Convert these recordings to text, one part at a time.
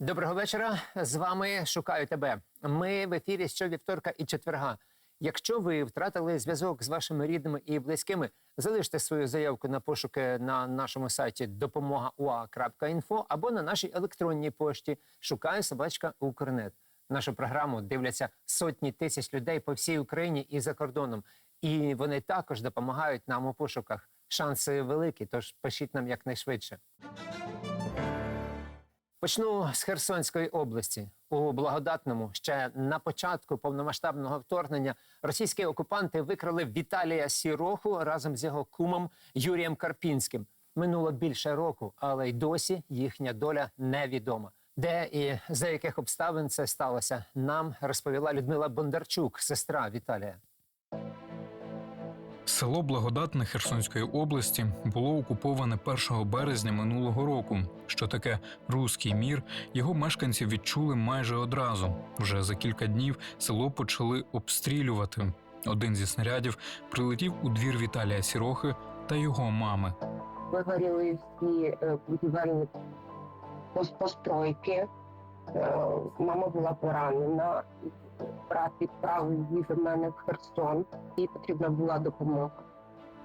Доброго вечора. З вами шукаю тебе. Ми в ефірі щовівторка і четверга. Якщо ви втратили зв'язок з вашими рідними і близькими, залиште свою заявку на пошуки на нашому сайті допомога.ua.info або на нашій електронній пошті шукаю собачка Укрнет. Нашу програму дивляться сотні тисяч людей по всій Україні і за кордоном. І вони також допомагають нам у пошуках. Шанси великі, тож пишіть нам якнайшвидше. Почну з Херсонської області. У благодатному ще на початку повномасштабного вторгнення російські окупанти викрали Віталія Сіроху разом з його кумом Юрієм Карпінським. Минуло більше року, але й досі їхня доля невідома. Де і за яких обставин це сталося, нам розповіла Людмила Бондарчук, сестра Віталія. Село Благодатне Херсонської області було окуповане 1 березня минулого року. Що таке руський мір, його мешканці відчули майже одразу. Вже за кілька днів село почали обстрілювати. Один зі снарядів прилетів у двір Віталія Сірохи та його мами. вигоріли всі е, будівельні постройки. Е, Мама була поранена. Брат відправив її до мене в Херсон. Їй потрібна була допомога.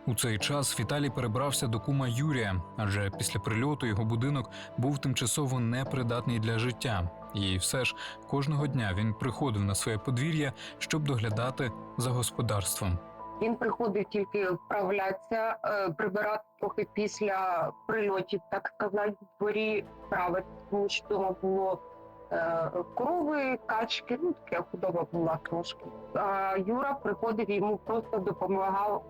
У цей час Віталій перебрався до кума Юрія, адже після прильоту його будинок був тимчасово непридатний для життя. І все ж кожного дня він приходив на своє подвір'я, щоб доглядати за господарством. Він приходив тільки вправлятися, е, прибирати трохи після прильотів, так сказати, в дворі справи, тому що було корови, качки, ну таке худоба була трошки. А Юра приходив йому просто допомагав.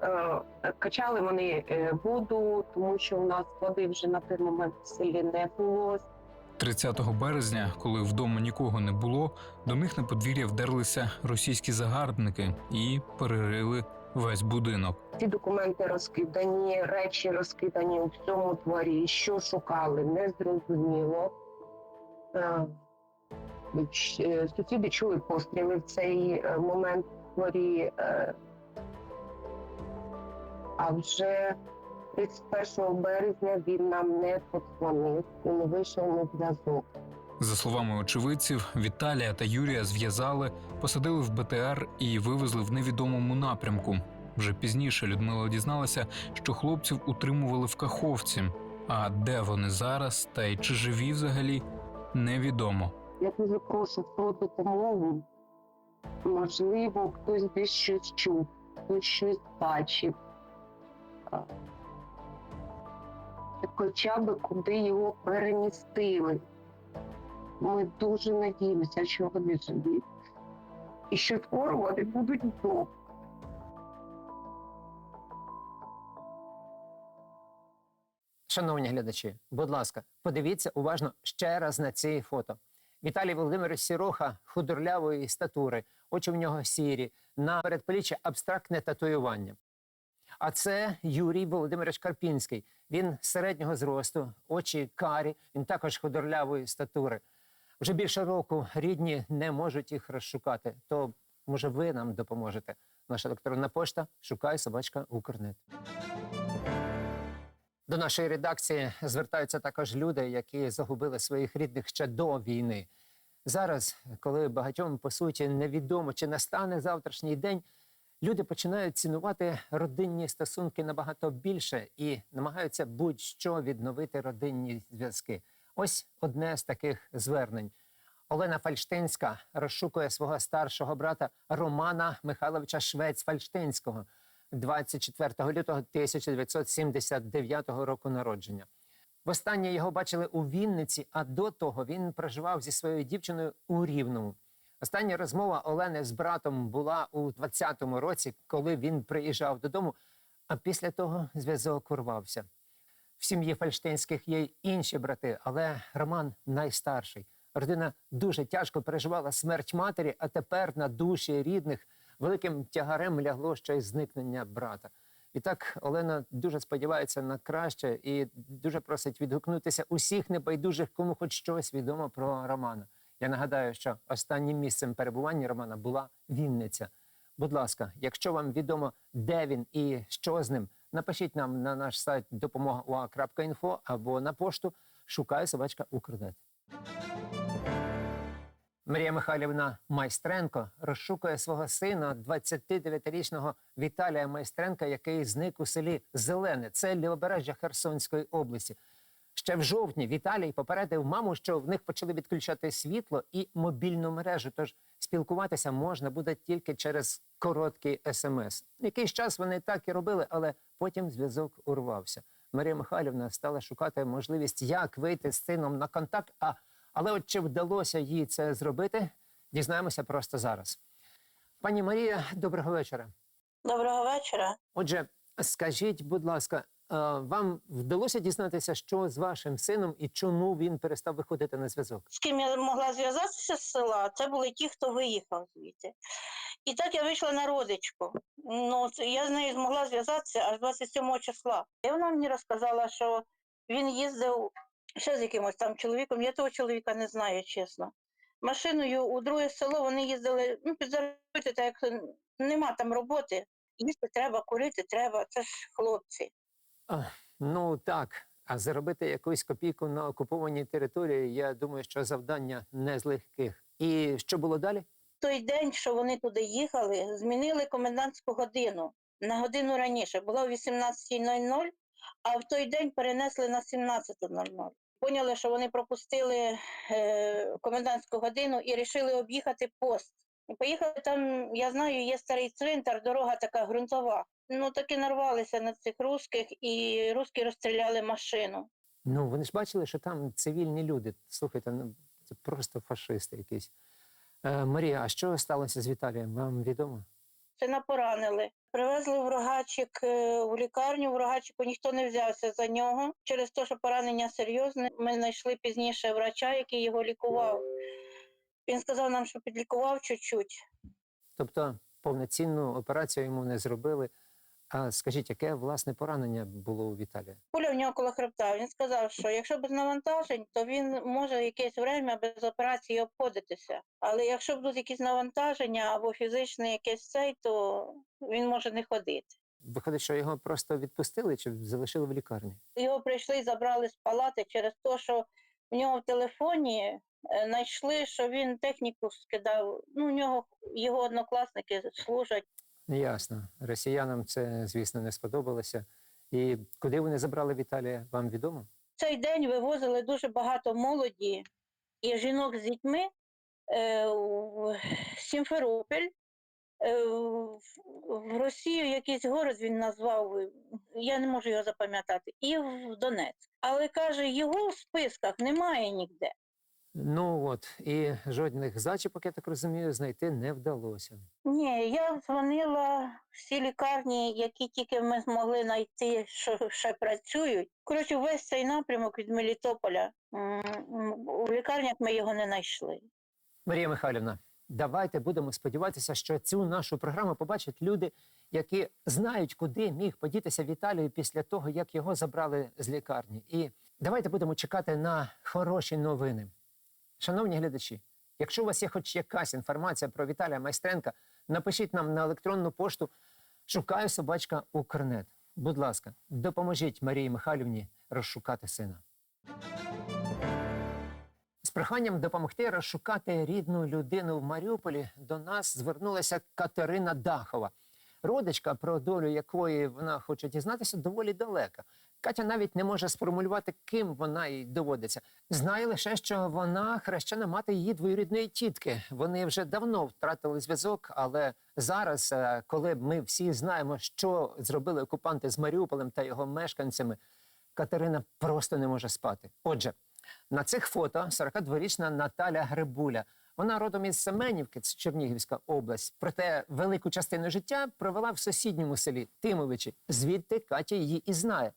Е, качали вони е, воду, тому що у нас води вже на той момент в селі не було. 30 березня, коли вдома нікого не було, до них на подвір'я вдерлися російські загарбники і перерили весь будинок. Ці документи розкидані, речі розкидані у всьому дворі. Що шукали, не зрозуміло. Е, Сусіди чули постріли в цей е, момент дворі. е, А вже 31 березня він нам не подзвонив і не вийшов на зв'язок. За словами очевидців, Віталія та Юрія зв'язали, посадили в БТР і вивезли в невідомому напрямку. Вже пізніше Людмила дізналася, що хлопців утримували в Каховці. А де вони зараз та й чи живі взагалі, невідомо. Я дуже прошу про допомогу. Можливо, хтось десь щось чув, хтось щось бачив. Хоча б куди його перемістили. Ми дуже надіємося, що вони живі. І що скоро вони будуть вдома. Шановні глядачі, будь ласка, подивіться уважно ще раз на ці фото. Віталій Володимирович Сіроха худорлявої статури, очі в нього сірі, на передпліччі абстрактне татуювання. А це Юрій Володимирович Карпінський. Він середнього зросту, очі карі, він також худорлявої статури. Вже більше року рідні не можуть їх розшукати. То може ви нам допоможете? Наша електронна пошта шукай собачка Укрнет. До нашої редакції звертаються також люди, які загубили своїх рідних ще до війни. Зараз, коли багатьом по суті невідомо, чи настане завтрашній день, люди починають цінувати родинні стосунки набагато більше і намагаються будь-що відновити родинні зв'язки. Ось одне з таких звернень. Олена Фальштинська розшукує свого старшого брата Романа Михайловича Швець Фальштинського 24 лютого 1979 року народження. Востаннє його бачили у Вінниці, а до того він проживав зі своєю дівчиною у Рівному. Остання розмова Олени з братом була у 20-му році, коли він приїжджав додому, а після того зв'язок урвався. В сім'ї Фальштинських є й інші брати, але Роман найстарший. Родина дуже тяжко переживала смерть матері, а тепер на душі рідних великим тягарем лягло ще й зникнення брата. І так Олена дуже сподівається на краще і дуже просить відгукнутися усіх небайдужих, кому хоч щось відомо про Романа. Я нагадаю, що останнім місцем перебування Романа була Вінниця. Будь ласка, якщо вам відомо, де він і що з ним, напишіть нам на наш сайт допомога.ua.info або на пошту шукаю собачка Укрнет. Марія Михайлівна Майстренко розшукує свого сина, 29-річного Віталія Майстренка, який зник у селі Зелене. Це лівобережжя Херсонської області. Ще в жовтні Віталій попередив маму, що в них почали відключати світло і мобільну мережу. Тож спілкуватися можна буде тільки через короткий смс. Якийсь час вони так і робили, але потім зв'язок урвався. Марія Михайлівна стала шукати можливість, як вийти з сином на контакт. А але от чи вдалося їй це зробити, дізнаємося просто зараз. Пані Марія, доброго вечора. Доброго вечора. Отже, скажіть, будь ласка, е, вам вдалося дізнатися, що з вашим сином і чому він перестав виходити на зв'язок? З ким я могла зв'язатися з села, це були ті, хто виїхав звідти. І так я вийшла на родичку. Ну, я з нею змогла зв'язатися аж 27 числа. І вона мені розказала, що він їздив ще з якимось там чоловіком. Я того чоловіка не знаю, чесно. Машиною у друге село вони їздили ну, підзаробити, так як нема там роботи. Їсти треба, курити треба, це ж хлопці. А, ну так, а заробити якусь копійку на окупованій території, я думаю, що завдання не з легких. І що було далі? той день, що вони туди їхали, змінили комендантську годину на годину раніше. Була о 18.00, а в той день перенесли на 17.00. Поняли, що вони пропустили е, комендантську годину і вирішили об'їхати пост. І поїхали там, я знаю, є старий цвинтар, дорога така ґрунтова. Ну таки нарвалися на цих русських, і русські розстріляли машину. Ну, вони ж бачили, що там цивільні люди. Слухайте, ну це просто фашисти якісь. Е, Марія, а що сталося з Віталієм? Вам відомо? Сина поранили. Привезли в е, в лікарню. В Рогачику ніхто не взявся за нього. Через те, що поранення серйозне, ми знайшли пізніше врача, який його лікував. Він сказав нам, що підлікував чуть-чуть. Тобто повноцінну операцію йому не зробили. А скажіть, яке власне поранення було у Віталія? Пуля в нього коло хребта. Він сказав, що якщо без навантажень, то він може якесь время без операції обходитися. Але якщо будуть якісь навантаження або фізичне якесь цей, то він може не ходити. Виходить, що його просто відпустили чи залишили в лікарні? його прийшли і забрали з палати через те, що в нього в телефоні е, знайшли, що він техніку скидав. Ну, у нього його однокласники служать. Ясно. Росіянам це, звісно, не сподобалося. І куди вони забрали Віталія, вам відомо? Цей день вивозили дуже багато молоді і жінок з дітьми е, в Сімферополь. е, в- Росію якийсь город він назвав, я не можу його запам'ятати, і в Донецьк. Але каже, його в списках немає ніде. Ну от, і жодних зачіпок, я так розумію, знайти не вдалося. Ні, я дзвонила всі лікарні, які тільки ми змогли знайти, що ще працюють. Коротше, весь цей напрямок від Мелітополя. У лікарнях ми його не знайшли. Марія Михайлівна, давайте будемо сподіватися, що цю нашу програму побачать люди, які знають, куди міг подітися Віталій після того, як його забрали з лікарні. І давайте будемо чекати на хороші новини. Шановні глядачі, якщо у вас є хоч якась інформація про Віталія Майстренка, напишіть нам на електронну пошту Шукаю собачка Укрнет. Будь ласка, допоможіть Марії Михайлівні розшукати сина. З проханням допомогти розшукати рідну людину в Маріуполі до нас звернулася Катерина Дахова, родичка, про долю якої вона хоче дізнатися, доволі далека. Катя навіть не може сформулювати, ким вона їй доводиться. Знає лише, що вона хрещена мати її двоюрідної тітки. Вони вже давно втратили зв'язок, але зараз, е, коли ми всі знаємо, що зробили окупанти з Маріуполем та його мешканцями, Катерина просто не може спати. Отже, на цих фото 42-річна Наталя Грибуля. Вона родом із Семенівки, це Чернігівська область. Проте велику частину життя провела в сусідньому селі Тимовичі. Звідти Катя її і знає.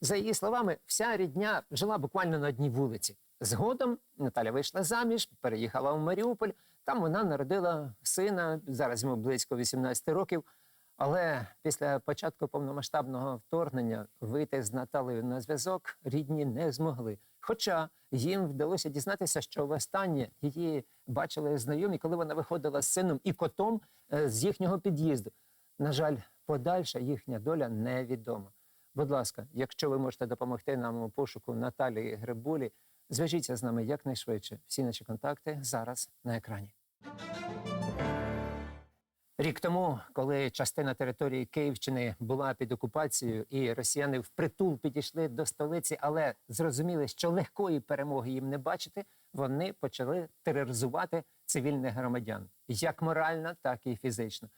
За її словами, вся рідня жила буквально на одній вулиці. Згодом Наталя вийшла заміж, переїхала в Маріуполь. Там вона народила сина, зараз йому близько 18 років. Але після початку повномасштабного вторгнення вийти з Наталею на зв'язок рідні не змогли. Хоча їм вдалося дізнатися, що востаннє її бачили знайомі, коли вона виходила з сином і котом е, з їхнього під'їзду. На жаль, подальша їхня доля невідома. Будь ласка, якщо ви можете допомогти нам у пошуку Наталії Грибулі, зв'яжіться з нами якнайшвидше. Всі наші контакти зараз на екрані. Рік тому, коли частина території Київщини була під окупацією, і росіяни впритул підійшли до столиці, але зрозуміли, що легкої перемоги їм не бачити, вони почали тероризувати цивільних громадян, як морально, так і фізично.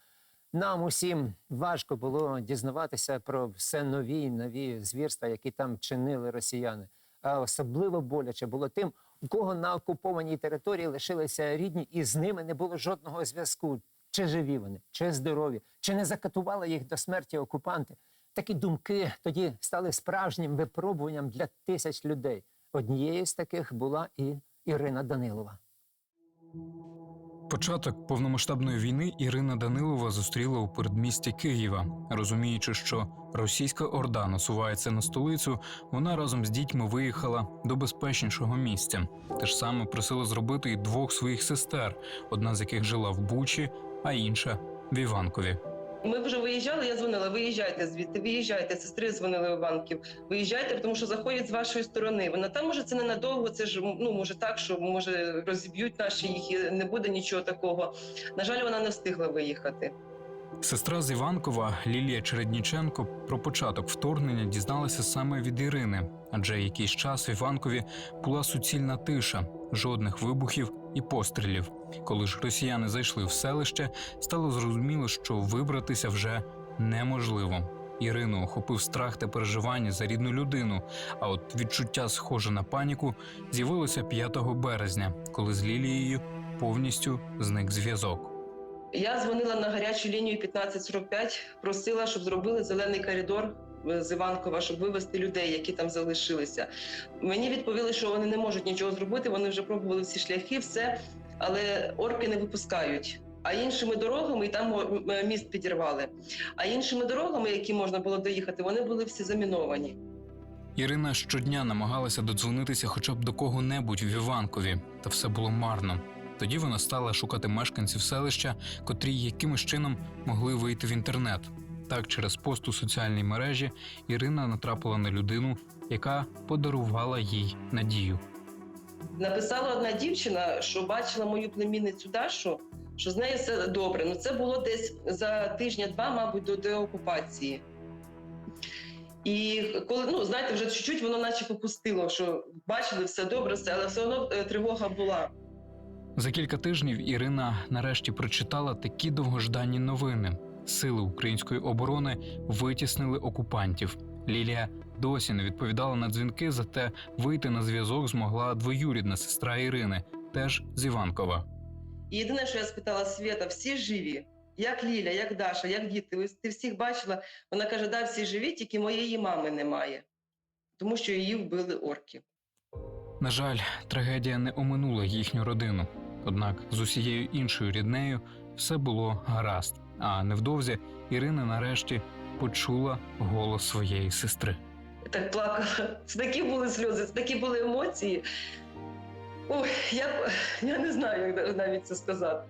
Нам усім важко було дізнаватися про все нові й нові звірства, які там чинили росіяни. А особливо боляче було тим, у кого на окупованій території лишилися рідні, і з ними не було жодного зв'язку. Чи живі вони, чи здорові, чи не закатували їх до смерті окупанти. Такі думки тоді стали справжнім випробуванням для тисяч людей. Однією з таких була і Ірина Данилова. Початок повномасштабної війни Ірина Данилова зустріла у передмісті Києва. Розуміючи, що російська орда насувається на столицю, вона разом з дітьми виїхала до безпечнішого місця. Те ж саме просила зробити і двох своїх сестер, одна з яких жила в Бучі, а інша в Іванкові. Ми вже виїжджали, я дзвонила, виїжджайте звідти, виїжджайте. Сестри дзвонили в банків. Виїжджайте, тому що заходять з вашої сторони. Вона там може це ненадовго, це ж ну може так, що може розіб'ють наші їх і не буде нічого такого. На жаль, вона не встигла виїхати. Сестра з Іванкова Лілія Чередніченко про початок вторгнення дізналася саме від Ірини, адже якийсь час в Іванкові була суцільна тиша, жодних вибухів і пострілів. Коли ж росіяни зайшли в селище, стало зрозуміло, що вибратися вже неможливо. Ірину охопив страх та переживання за рідну людину. А от відчуття, схоже на паніку, з'явилося 5 березня, коли з Лілією повністю зник зв'язок. Я дзвонила на гарячу лінію 1545, просила, щоб зробили зелений коридор з Іванкова, щоб вивезти людей, які там залишилися. Мені відповіли, що вони не можуть нічого зробити. Вони вже пробували всі шляхи, все, але орки не випускають. А іншими дорогами і там міст підірвали. А іншими дорогами, які можна було доїхати, вони були всі заміновані. Ірина щодня намагалася додзвонитися хоча б до кого-небудь в Іванкові, та все було марно. Тоді вона стала шукати мешканців селища, котрі якимось чином могли вийти в інтернет. Так, через пост у соціальній мережі Ірина натрапила на людину, яка подарувала їй надію. Написала одна дівчина, що бачила мою племінницю Дашу, що з нею все добре. Ну це було десь за тижня-два, мабуть, до деокупації. І коли ну знаєте, вже чуть-чуть воно наче попустило, що бачили все добре, все, але все одно е, тривога була. За кілька тижнів Ірина нарешті прочитала такі довгождані новини. Сили української оборони витіснили окупантів. Лілія досі не відповідала на дзвінки, зате вийти на зв'язок змогла двоюрідна сестра Ірини, теж з Іванкова. І єдине, що я спитала Свята, всі живі? Як Ліля, як Даша, як діти? Ви- Ти всіх бачила? Вона каже: да, всі живі, тільки моєї мами немає, тому що її вбили орки. На жаль, трагедія не оминула їхню родину. Однак з усією іншою ріднею все було гаразд. А невдовзі Ірина нарешті почула голос своєї сестри. Так плакала. Це такі були сльози, це такі були емоції. Ой, я, я не знаю, як навіть це сказати.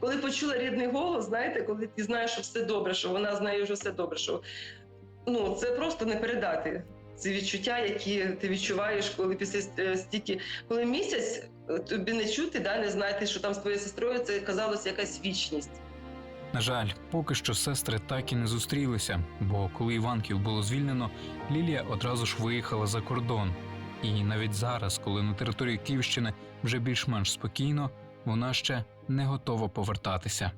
Коли почула рідний голос, знаєте, коли ти знаєш, що все добре, що вона з нею вже все добре, що ну, це просто не передати. Ці відчуття, які ти відчуваєш, коли після е, стільки, коли місяць е, тобі не чути, да, не знати, що там з твоєю сестрою, це казалось якась вічність. На жаль, поки що сестри так і не зустрілися, бо коли Іванків було звільнено, Лілія одразу ж виїхала за кордон. І навіть зараз, коли на території Київщини вже більш-менш спокійно, вона ще не готова повертатися.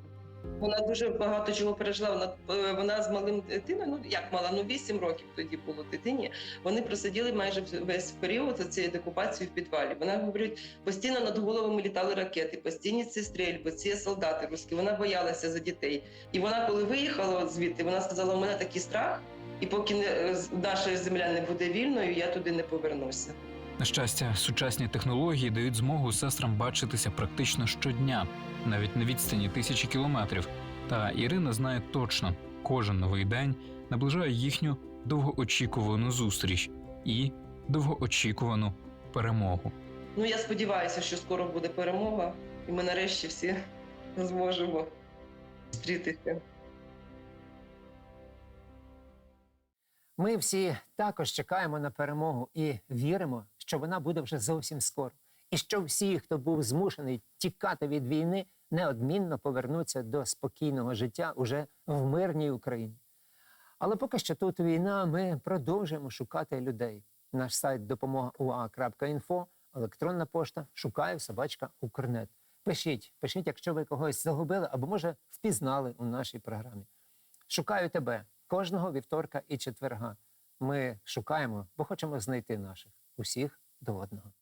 Вона дуже багато чого пережила. Вона е, вона з малим дитиною, ну як мала, ну 8 років тоді було дитині. Вони просиділи майже весь період цієї декупації в підвалі. Вона говорить, постійно над головами літали ракети, постійні ці стрільби, ці солдати русські. Вона боялася за дітей. І вона, коли виїхала звідти, вона сказала: у мене такий страх, і поки не наша земля не буде вільною, я туди не повернуся. На щастя, сучасні технології дають змогу сестрам бачитися практично щодня, навіть на відстані тисячі кілометрів. Та Ірина знає точно, кожен новий день наближає їхню довгоочікувану зустріч і довгоочікувану перемогу. Ну я сподіваюся, що скоро буде перемога, і ми нарешті всі зможемо зустрітися. Ми всі також чекаємо на перемогу і віримо, що вона буде вже зовсім скоро. І що всі, хто був змушений тікати від війни, неодмінно повернуться до спокійного життя уже в мирній Україні. Але поки що тут війна, ми продовжуємо шукати людей. Наш сайт допомога.ua.info, електронна пошта шукаю собачка Укрнет. Пишіть, пишіть, якщо ви когось загубили або, може, впізнали у нашій програмі. Шукаю тебе кожного вівторка і четверга. Ми шукаємо, бо хочемо знайти наших усіх до одного.